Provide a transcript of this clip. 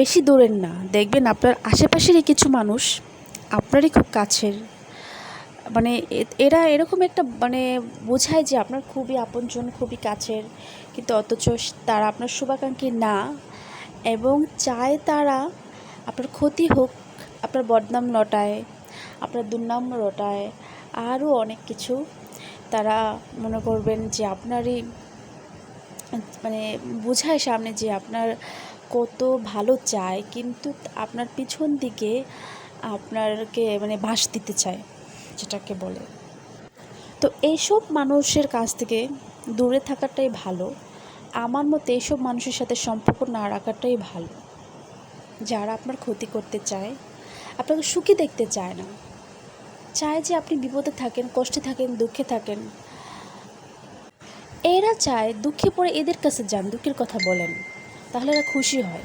বেশি দূরের না। দেখবেন আপনার আশেপাশেরই কিছু মানুষ আপনারই খুব কাছের। মানে এরা এরকম একটা মানে বোঝায় যে আপনার খুবই আপনজন, খুবই কাছের। কিন্তু অথচ তারা আপনার শুভাকাঙ্ক্ষী না এবং চায় তারা আপনার ক্ষতি হোক, আপনার বদনাম লটায়, আপনার দুর্নাম লটায় আরও অনেক কিছু তারা মনে করবেন যে আপনারই মানে বোঝায় সামনে যে আপনার কত ভালো চায়, কিন্তু আপনার পিছন দিকে আপনারকে মানে বাস দিতে চায়, যেটাকে বলে। তো এইসব মানুষের কাছ থেকে দূরে থাকাটাই ভালো। আমার মতে এইসব মানুষের সাথে সম্পর্ক না রাখাটাই ভালো। যারা আপনার ক্ষতি করতে চায়, আপনাকে সুখী দেখতে চায় না। চায় যে আপনি বিপদে থাকেন, কষ্টে থাকেন, দুঃখে থাকেন। এরা চায় দুঃখে পড়ে এদের কাছে যান, দুঃখের কথা বলেন। তাহলে এরা খুশি হয়।